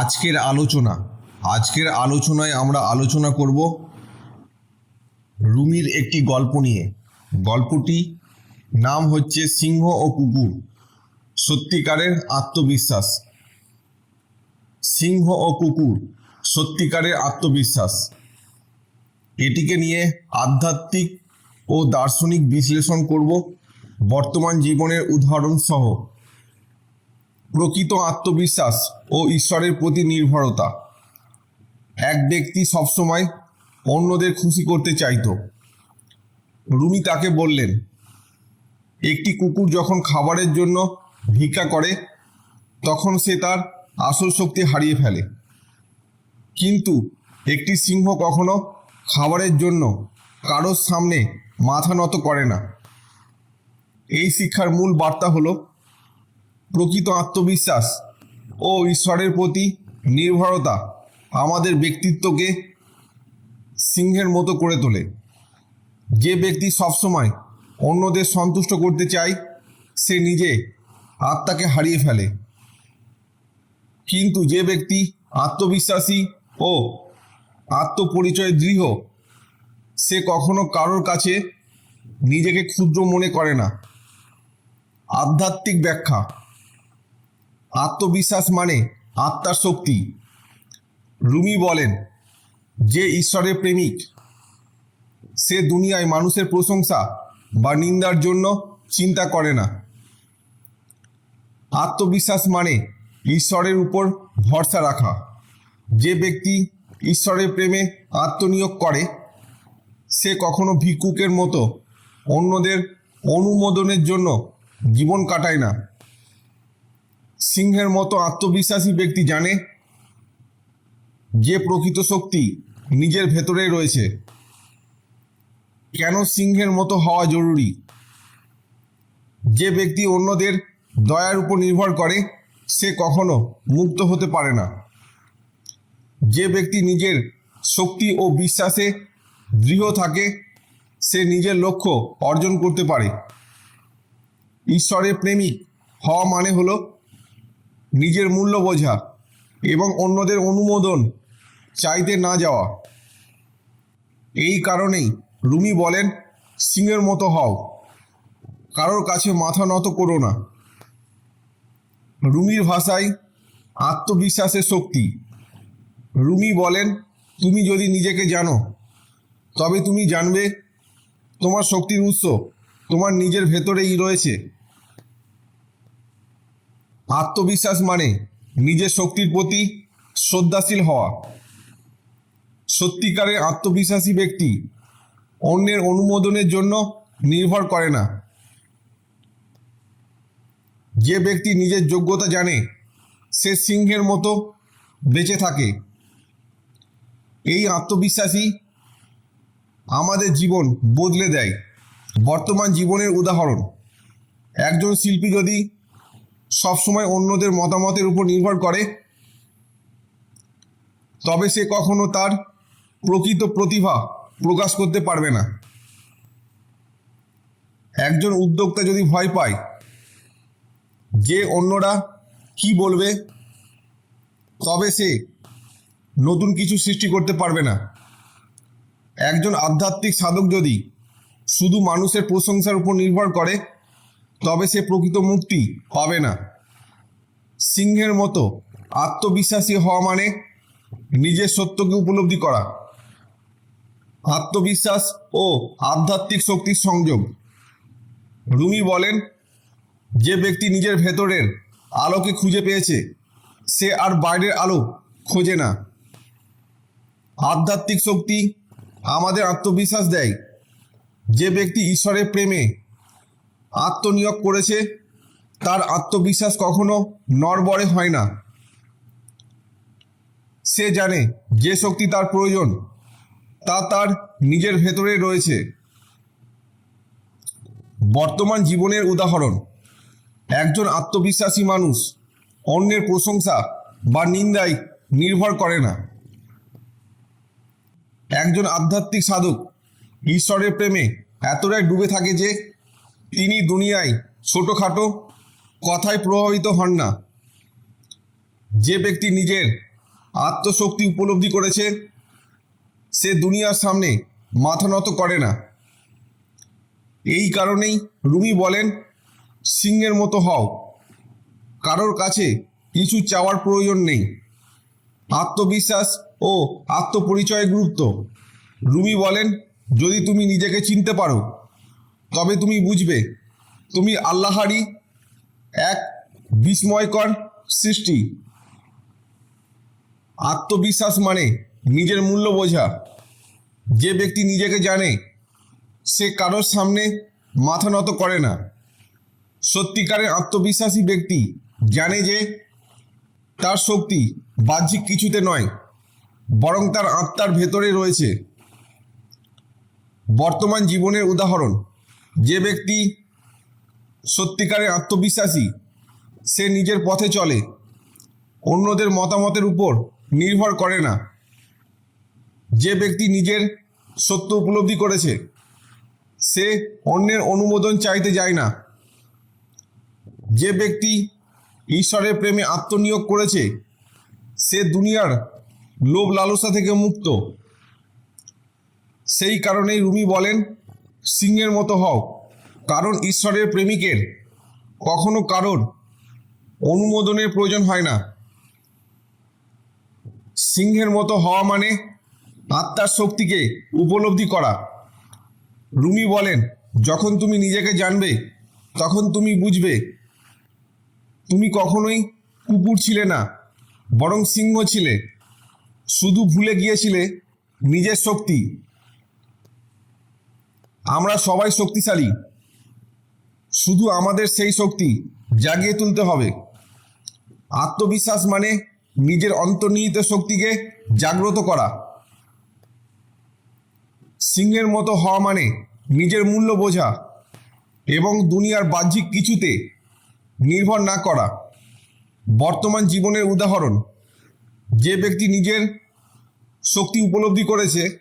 আজকের আলোচনা, আজকের আলোচনায় আমরা আলোচনা করব রুমির একটি গল্প নিয়ে। গল্পটি নাম হচ্ছে সিংহ ও কুকুর, সত্যিকারের আত্মবিশ্বাস। সিংহ ও কুকুর, সত্যিকারের আত্মবিশ্বাস। এটিকে নিয়ে আধ্যাত্মিক ও দার্শনিক বিশ্লেষণ করব। বর্তমান জীবনের উদাহরণ সহ প্রকৃত আত্মবিশ্বাস ও ঈশ্বরের প্রতি নির্ভরতা। এক ব্যক্তি সবসময় অন্যদের খুশি করতে চাইতো। রুমি তাকে বললেন, একটি কুকুর যখন খাবারের জন্য ভিক্ষা করে, তখন সে তার আসল শক্তি হারিয়ে ফেলে। কিন্তু একটি সিংহ কখনো খাবারের জন্য কারোর সামনে মাথা নত করে না। এই শিক্ষার মূল বার্তা হলো প্রকৃত আত্মবিশ্বাস ও ঈশ্বরের প্রতি নির্ভরতা আমাদের ব্যক্তিত্বকে সিংহের মতো করে তোলে। যে ব্যক্তি সবসময় অন্যদের সন্তুষ্ট করতে চায়, সে নিজে আত্মাকে হারিয়ে ফেলে। কিন্তু যে ব্যক্তি আত্মবিশ্বাসী ও আত্মপরিচয় দৃঢ়, সে কখনো কারোর কাছে নিজেকে ক্ষুদ্র মনে করে না। আধ্যাত্মিক ব্যাখ্যা আত্মবিশ্বাস মানে আত্মার শক্তি। রুমি বলেন, যে ঈশ্বরের প্রেমিক, সে দুনিয়ায় মানুষের প্রশংসা বা নিন্দার জন্য চিন্তা করে না। আত্মবিশ্বাস মানে ঈশ্বরের উপর ভরসা রাখা। যে ব্যক্তি ঈশ্বরের প্রেমে আত্মনিয়োগ করে, সে কখনো ভিক্ষুকের মতো অন্যদের অনুমোদনের জন্য জীবন কাটায় না। সিংহের মতো আত্মবিশ্বাসী ব্যক্তি জানে যে প্রকৃত শক্তি নিজের ভেতরে রয়েছে। কেন সিংহের মতো হওয়া জরুরি? যে ব্যক্তি অন্যদের দয়ার উপর নির্ভর করে, সে কখনো মুক্ত হতে পারে না। যে ব্যক্তি নিজের শক্তি ও বিশ্বাসে দৃঢ় থাকে, সে নিজের লক্ষ্য অর্জন করতে পারে। ঈশ্বরের প্রেমিক হওয়া মানে হলো নিজের মূল্য বোঝা এবং অন্যদের অনুমোদন চাইতে না যাওয়া। এই কারণেই রুমি বলেন সিংয়ের মতো হও। কারোর কাছে মাথা নত করো না। রুমির ভাষায় আত্মবিশ্বাসের শক্তি। রুমি বলেন, তুমি যদি নিজেকে জানো, তবে তুমি জানবে তোমার শক্তির উৎস, তোমার নিজের ভেতরেই রয়েছে। আত্মবিশ্বাস মানে নিজের শক্তির প্রতি শ্রদ্ধাশীল হওয়া। সত্যিকারের আত্মবিশ্বাসী ব্যক্তি অন্যের অনুমোদনের জন্য নির্ভর করে না। যে ব্যক্তি নিজের যোগ্যতা জানে, সে সিংহের মতো বেঁচে থাকে। এই আত্মবিশ্বাসী আমাদের জীবন বদলে দেয়। বর্তমান জীবনের উদাহরণ, একজন শিল্পী যদি সবসময় অন্যদের মতামতের উপর নির্ভর করে। তবে সে কখনো তার প্রকৃত প্রতিভা প্রকাশ করতে পারবে না। একজন উদ্যোক্তা যদি ভয় পায় যে অন্যরা কি বলবে, তবে সে নতুন কিছু সৃষ্টি করতে পারবে না। একজন আধ্যাত্মিক সাধক যদি শুধু মানুষের প্রশংসার উপর নির্ভর করে তবে সে প্রকৃত মুক্তি পাবে না। সিংহের মতো আত্মবিশ্বাসী হওয়া মানে নিজের সত্যকে উপলব্ধি করা। আত্মবিশ্বাস ও আধ্যাত্মিক শক্তির সংযোগ। রুমি বলেন, যে ব্যক্তি নিজের ভেতরের আলোকে খুঁজে পেয়েছে, সে আর বাইরের আলো খোঁজে না। আধ্যাত্মিক শক্তি আমাদের আত্মবিশ্বাস দেয়। যে ব্যক্তি ঈশ্বরের প্রেমে আত্মনিয়োগ করেছে, তার আত্মবিশ্বাস কখনো নড়বড়ে হয় না। সে জানে যে শক্তি তার প্রয়োজন, তা তার নিজের ভেতরে রয়েছে। বর্তমান জীবনের উদাহরণ, একজন আত্মবিশ্বাসী মানুষ অন্যের প্রশংসা বা নিন্দায় নির্ভর করে না। একজন আধ্যাত্মিক সাধক, ঈশ্বরের প্রেমে এতটাই ডুবে থাকে যে তিনি দুনিয়ায় ছোটোখাটো কথায় প্রভাবিত হন না। যে ব্যক্তি নিজের আত্মশক্তি উপলব্ধি করেছে, সে দুনিয়ার সামনে মাথা নত করে না। এই কারণেই রুমি বলেন, সিংহের মতো হও। কারোর কাছে কিছু চাওয়ার প্রয়োজন নেই। আত্মবিশ্বাস ও আত্মপরিচয়ের গুরুত্ব। রুমি বলেন, যদি তুমি নিজেকে চিনতে পারো তবে তুমি বুঝবে, তুমি আল্লাহারই এক বিস্ময়কর সৃষ্টি। আত্মবিশ্বাস মানে নিজের মূল্য বোঝা। যে ব্যক্তি নিজেকে জানে, সে কারোর সামনে মাথা নত করে না। সত্যিকারের আত্মবিশ্বাসী ব্যক্তি জানে যে তার শক্তি বাহ্যিক কিছুতে নয়, বরং তার আত্মার ভেতরে রয়েছে। বর্তমান জীবনের উদাহরণ যে ব্যক্তি সত্যিকারের আত্মবিশ্বাসী, সে নিজের পথে চলে, অন্যদের মতামতের উপর নির্ভর করে না। যে ব্যক্তি নিজের সত্য উপলব্ধি করেছে, সে অন্যের অনুমোদন চাইতে যায় না। যে ব্যক্তি ঈশ্বরের প্রেমে আত্মনিয়োগ করেছে, সে দুনিয়ার লোভ লালসা থেকে মুক্ত। সেই কারণেই রুমি বলেন সিংহের মতো হও। কারণ ঈশ্বরের প্রেমিকের কখনো কারোর অনুমোদনের প্রয়োজন হয় না। সিংহের মতো হওয়া মানে আত্মার শক্তিকে উপলব্ধি করা। রুমি বলেন, যখন তুমি নিজেকে জানবে, তখন তুমি বুঝবে। তুমি কখনোই কুকুর ছিলে না, বরং সিংহ ছিলে। শুধু ভুলে গিয়েছিলে নিজের শক্তি। আমরা সবাই শক্তিশালী। শুধু আমাদের সেই শক্তি জাগিয়ে তুলতে হবে। আত্মবিশ্বাস মানে নিজের অন্তর্নিহিত শক্তিকে জাগ্রত করা। সিংহের মতো হওয়া মানে নিজের মূল্য বোঝা এবং দুনিয়ার বাহ্যিক কিছুতে নির্ভর না করা। বর্তমান জীবনের উদাহরণ, যে ব্যক্তি নিজের শক্তি উপলব্ধি করেছে,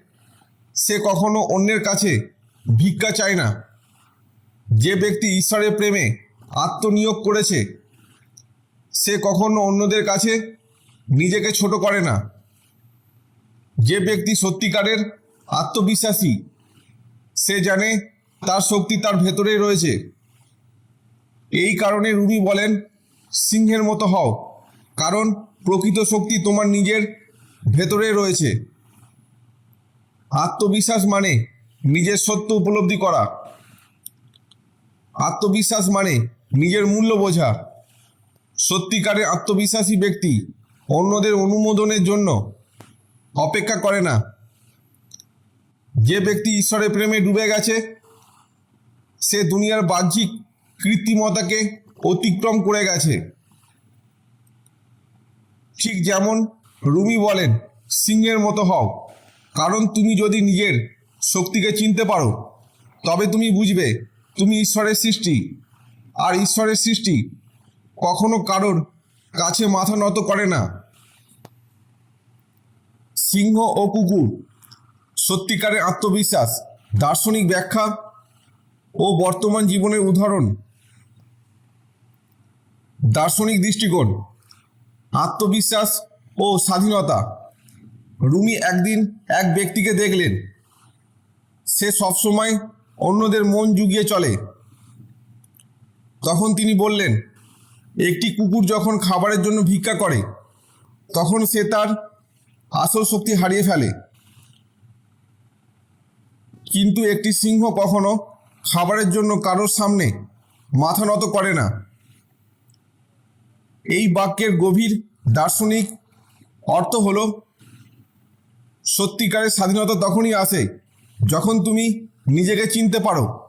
সে কখনো অন্যের কাছে ভিক্ষা চায় না। যে ব্যক্তি ঈশ্বরের প্রেমে আত্মনিয়োগ করেছে, সে কখনো অন্যদের কাছে নিজেকে ছোট করে না। যে ব্যক্তি সত্যিকারের আত্মবিশ্বাসী, সে জানে তার শক্তি তার ভেতরেই রয়েছে। এই কারণে রুমি বলেন, সিংহের মতো হও, কারণ প্রকৃত শক্তি তোমার নিজের ভেতরে রয়েছে। আত্মবিশ্বাস মানে নিজের সত্য উপলব্ধি করা। আত্মবিশ্বাস মানে নিজের মূল্য বোঝা। সত্যিকারের আত্মবিশ্বাসী ব্যক্তি অন্যদের অনুমোদনের জন্য অপেক্ষা করে না। যে ব্যক্তি ঈশ্বরের প্রেমে ডুবে গেছে, সে দুনিয়ার বাহ্যিক কৃত্রিমতাকে অতিক্রম করে গেছে। ঠিক যেমন রুমি বলেন, সিংহের মতো হও। কারণ তুমি যদি নিজের শক্তিকে চিনতে পারো। তবে তুমি বুঝবে, তুমি ঈশ্বরের সৃষ্টি। আর ঈশ্বরের সৃষ্টি কখনো কারোর কাছে মাথা নত করে না। সিংহ ও কুকুর, সত্যিকারের আত্মবিশ্বাস, দার্শনিক ব্যাখ্যা ও বর্তমান জীবনের উদাহরণ। দার্শনিক দৃষ্টিকোণ, আত্মবিশ্বাস ও স্বাধীনতা। রুমি একদিন এক ব্যক্তিকে দেখলেন। সে সবসময় অন্যদের মন জুগিয়ে চলে। তখন তিনি বললেন, একটি কুকুর যখন খাবারের জন্য ভিক্ষা করে, তখন সে তার আসল শক্তি হারিয়ে ফেলে। কিন্তু একটি সিংহ কখনো খাবারের জন্য কারোর সামনে মাথা নত করে না। এই বাক্যের গভীর দার্শনিক অর্থ হল, সত্যিকারের স্বাধীনতা তখনই আসে যখন তুমি নিজেকে চিনতে পারো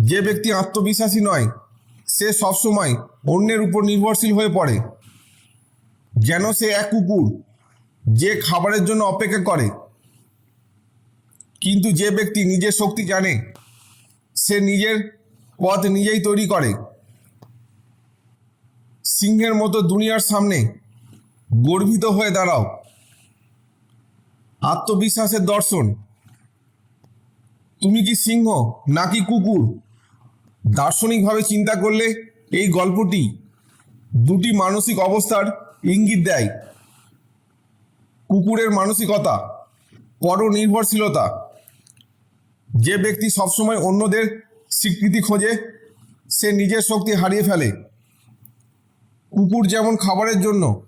যে ব্যক্তি আত্মবিশ্বাসী নয়, সে সবসময় অন্যের উপর নির্ভরশীল হয়ে পড়ে। যেন সে এক কুকুর যে খাবারের জন্য অপেক্ষা করে। কিন্তু যে ব্যক্তি নিজের শক্তি জানে, সে নিজের পথ নিজেই তৈরি করে। সিংহের মতো দুনিয়ার সামনে গর্বিত হয়ে দাঁড়াও। আত্মবিশ্বাসের দর্শন তুমি কি সিংহ নাকি কুকুর? দার্শনিকভাবে চিন্তা করলে এই গল্পটি দুটি মানসিক অবস্থার ইঙ্গিত দেয়। কুকুরের মানসিকতা, পরনির্ভরশীলতা। যে ব্যক্তি সবসময় অন্যদের স্বীকৃতি খোঁজে, সে নিজের শক্তি হারিয়ে ফেলে। কুকুর যেমন খাবারের জন্য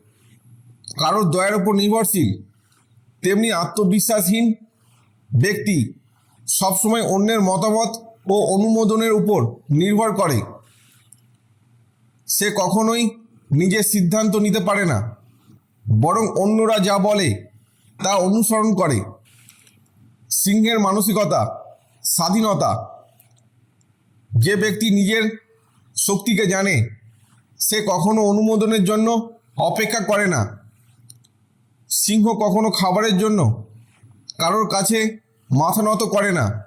কারোর দয়ার উপর নির্ভরশীল, তেমনি আত্মবিশ্বাসহীন ব্যক্তি সবসময় অন্যের মতামত ও অনুমোদনের উপর নির্ভর করে। সে কখনোই নিজের সিদ্ধান্ত নিতে পারে না, বরং অন্যরা যা বলে তা অনুসরণ করে। সিংহের মানসিকতা, স্বাধীনতা, যে ব্যক্তি নিজের শক্তিকে জানে, সে কখনো অনুমোদনের জন্য অপেক্ষা করে না। সিংহ কখনো খাবারের জন্য কারোর কাছে মাথা নত করে না।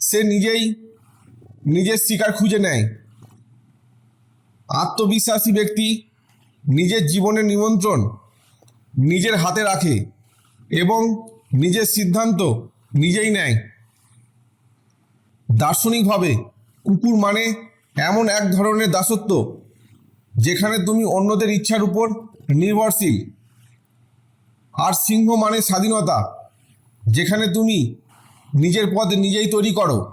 সে নিজেই নিজের শিকার খুঁজে নেয়। আত্মবিশ্বাসী ব্যক্তি নিজের জীবনের নিমন্ত্রণ নিজের হাতে রাখে এবং নিজের সিদ্ধান্ত নিজেই নেয়। দার্শনিকভাবে কুকুর মানে এমন এক ধরনের দাসত্ব যেখানে তুমি অন্যদের ইচ্ছার উপর নির্ভরশীল। আর সিংহ মানে স্বাধীনতা। যেখানে তুমি নিজের পথ নিজেই তৈরি করো।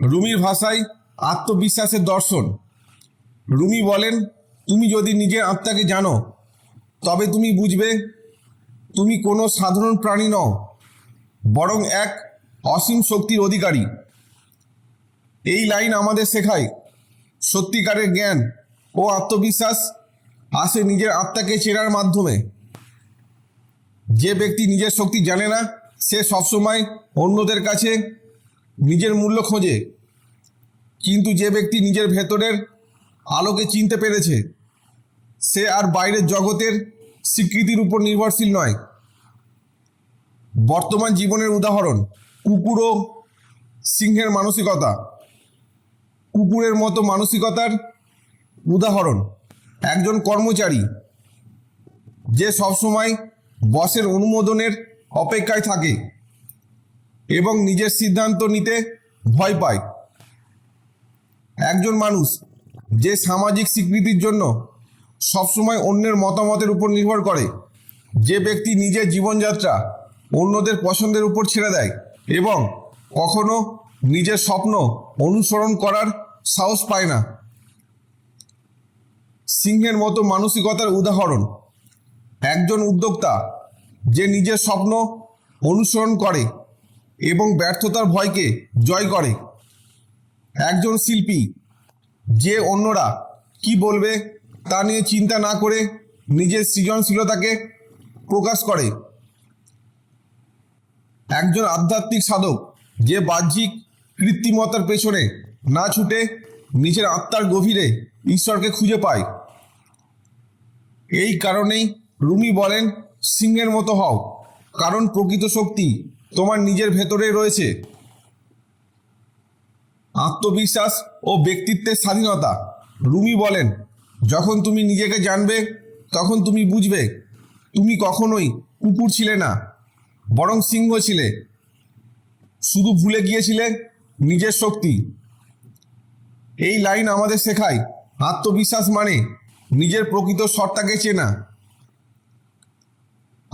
রুমির ভাষায় আত্মবিশ্বাসের দর্শন। রুমি বলেন, তুমি যদি নিজের আত্মাকে জানো, তবে তুমি বুঝবে, তুমি কোনো সাধারণ প্রাণী নও, বরং এক অসীম শক্তির অধিকারী। এই লাইন আমাদের শেখায়, সত্যিকারের জ্ঞান ও আত্মবিশ্বাস আসে নিজের আত্মাকে চেনার মাধ্যমে। যে ব্যক্তি নিজের শক্তি জানে না, সে সবসময় অন্যদের কাছে নিজের মূল্য খোঁজে। কিন্তু যে ব্যক্তি নিজের ভেতরের আলোকে চিনতে পেরেছে, সে আর বাইরের জগতের স্বীকৃতির উপর নির্ভরশীল নয়। বর্তমান জীবনের উদাহরণ, কুকুর ও সিংহের মানসিকতা। কুকুরের মতো মানসিকতার উদাহরণ, একজন কর্মচারী, যে সবসময় বসের অনুমোদনের অপেক্ষায় থাকে এবং নিজের সিদ্ধান্ত নিতে ভয় পায়। একজন মানুষ যে সামাজিক স্বীকৃতির জন্য সবসময় অন্যের মতামতের উপর নির্ভর করে, যে ব্যক্তি নিজের জীবনযাত্রা অন্যদের পছন্দের উপর ছেড়ে দেয় এবং কখনো নিজের স্বপ্ন অনুসরণ করার সাহস পায় না। সিংহের মতো মানসিকতার উদাহরণ। একজন উদ্যোক্তা যে নিজের স্বপ্ন অনুসরণ করে এবং ব্যর্থতার ভয়কে জয় করে। একজন শিল্পী যে অন্যরা কি বলবে তা নিয়ে চিন্তা না করে নিজের সৃজনশীলতাকে প্রকাশ করে। একজন আধ্যাত্মিক সাধক যে বাহ্যিক কৃত্রিমতার পেছনে না ছুটে নিজের আত্মার গভীরে ঈশ্বরকে খুঁজে পায়। এই কারণেই রুমি বলেন, সিংহের মতো হও, কারণ প্রকৃত শক্তি তোমার নিজের ভেতরে রয়েছে। আত্মবিশ্বাস ও ব্যক্তিত্বের স্বাধীনতা, রুমি বলেন, যখন তুমি নিজেকে জানবে, তখন তুমি বুঝবে, তুমি কখনোই কুকুর ছিলে না, বরং সিংহ ছিলে। শুধু ভুলে গিয়েছিলে নিজের শক্তি। এই লাইন আমাদের শেখায়, আত্মবিশ্বাস মানে নিজের প্রকৃত সত্তাকে চেনা।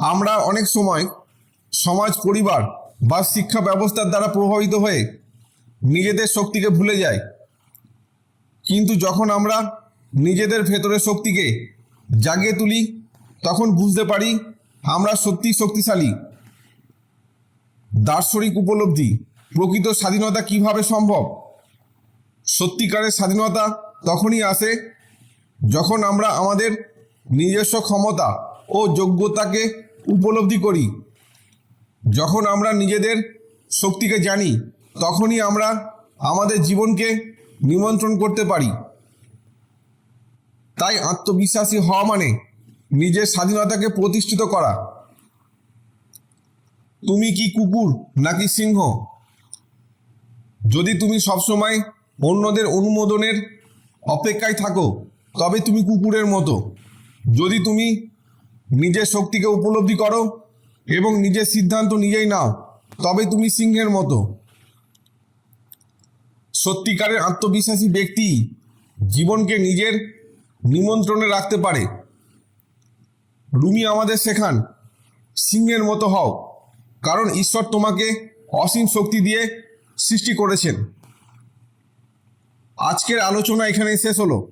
আমরা অনেক সময় সমাজ, পরিবার বা শিক্ষা ব্যবস্থার দ্বারা প্রভাবিত হয়ে নিজেদের শক্তিকে ভুলে যাই। কিন্তু যখন আমরা নিজেদের ভেতরের শক্তিকে জাগিয়ে তুলি, তখন বুঝতে পারি আমরা সত্যি শক্তিশালী। দার্শনিক উপলব্ধি, প্রকৃত স্বাধীনতা কীভাবে সম্ভব? সত্যিকারের স্বাধীনতা তখনই আসে যখন আমরা আমাদের নিজস্ব ক্ষমতা ও যোগ্যতাকে উপলব্ধি করি। যখন আমরা নিজেদের শক্তিকে জানি, তখনই আমরা আমাদের জীবনকে নিমন্ত্রণ করতে পারি। তাই আত্মবিশ্বাসী হওয়া মানে নিজের স্বাধীনতাকে প্রতিষ্ঠিত করা। তুমি কি কুকুর নাকি সিংহ? যদি তুমি সবসময় অন্যদের অনুমোদনের অপেক্ষায় থাকো, তবে তুমি কুকুরের মতো। যদি তুমি নিজের শক্তিকে উপলব্ধি করো এবং নিজের সিদ্ধান্ত নিজেই নাও। তবে তুমি সিংহের মতো। সত্যিকারের আত্মবিশ্বাসী ব্যক্তি জীবনকে নিজের নিমন্ত্রণে রাখতে পারে। রুমি, আমাদের শেখান, সিংহের মতো হও, কারণ ঈশ্বর তোমাকে অসীম শক্তি দিয়ে সৃষ্টি করেছেন। আজকের আলোচনা এখানেই শেষ হলো।